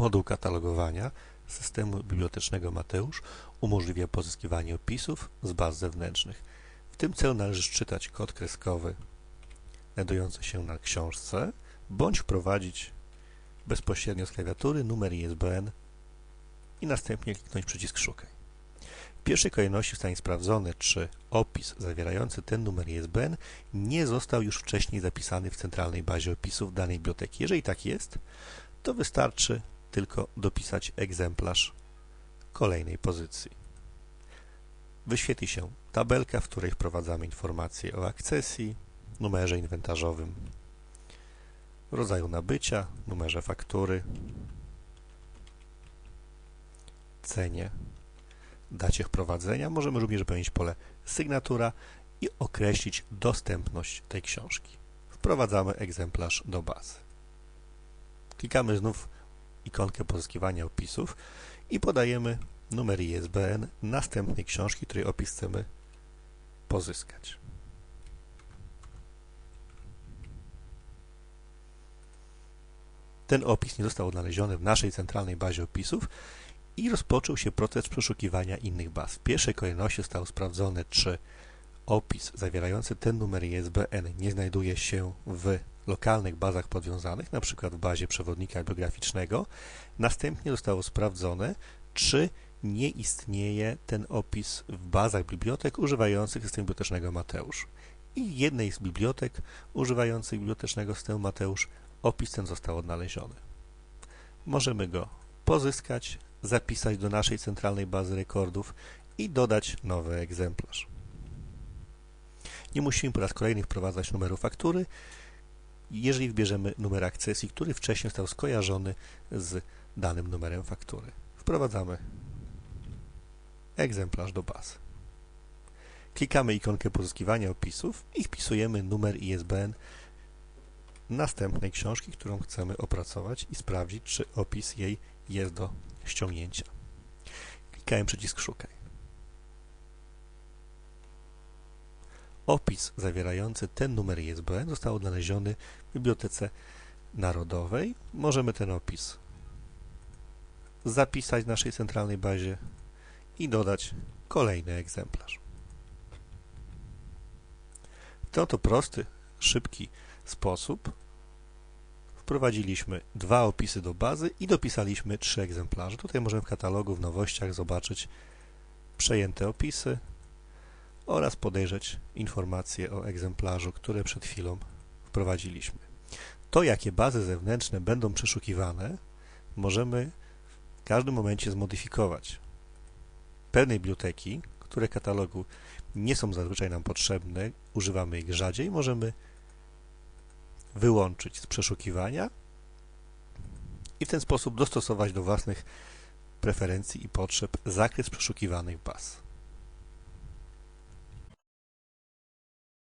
Moduł katalogowania systemu bibliotecznego Mateusz umożliwia pozyskiwanie opisów z baz zewnętrznych. W tym celu należy szczytać kod kreskowy znajdujący się na książce, bądź wprowadzić bezpośrednio z klawiatury numer ISBN i następnie kliknąć przycisk Szukaj. W pierwszej kolejności zostanie sprawdzone, czy opis zawierający ten numer ISBN nie został już wcześniej zapisany w centralnej bazie opisów danej biblioteki. Jeżeli tak jest, to wystarczy tylko dopisać egzemplarz kolejnej pozycji. Wyświetli się tabelka, w której wprowadzamy informacje o akcesji, numerze inwentarzowym, rodzaju nabycia, numerze faktury, cenie, dacie wprowadzenia. Możemy również wypełnić pole sygnatura i określić dostępność tej książki. Wprowadzamy egzemplarz do bazy. Klikamy znów ikonkę pozyskiwania opisów i podajemy numer ISBN następnej książki, której opis chcemy pozyskać. Ten opis nie został odnaleziony w naszej centralnej bazie opisów i rozpoczął się proces przeszukiwania innych baz. W pierwszej kolejności zostało sprawdzone, czy opis zawierający ten numer ISBN nie znajduje się w lokalnych bazach podwiązanych, np. w bazie przewodnika biograficznego. Następnie zostało sprawdzone, czy nie istnieje ten opis w bazach bibliotek używających systemu bibliotecznego Mateusz. I jednej z bibliotek używających bibliotecznego systemu Mateusz opis ten został odnaleziony. Możemy go pozyskać, zapisać do naszej centralnej bazy rekordów i dodać nowy egzemplarz. Nie musimy po raz kolejny wprowadzać numeru faktury, jeżeli wybierzemy numer akcesji, który wcześniej został skojarzony z danym numerem faktury. Wprowadzamy egzemplarz do bazy. Klikamy ikonkę pozyskiwania opisów i wpisujemy numer ISBN następnej książki, którą chcemy opracować i sprawdzić, czy opis jej jest do ściągnięcia. Klikałem przycisk Szukaj. Opis zawierający ten numer ISBN został odnaleziony w Bibliotece Narodowej. Możemy ten opis zapisać w naszej centralnej bazie i dodać kolejny egzemplarz. W ten oto prosty, szybki sposób wprowadziliśmy dwa opisy do bazy i dopisaliśmy trzy egzemplarze. Tutaj możemy w katalogu w nowościach zobaczyć przejęte opisy oraz podejrzeć informacje o egzemplarzu, które przed chwilą wprowadziliśmy. To, jakie bazy zewnętrzne będą przeszukiwane, możemy w każdym momencie zmodyfikować. Pewne biblioteki, które katalogu nie są zazwyczaj nam potrzebne, używamy ich rzadziej, możemy wyłączyć z przeszukiwania i w ten sposób dostosować do własnych preferencji i potrzeb zakres przeszukiwanych baz.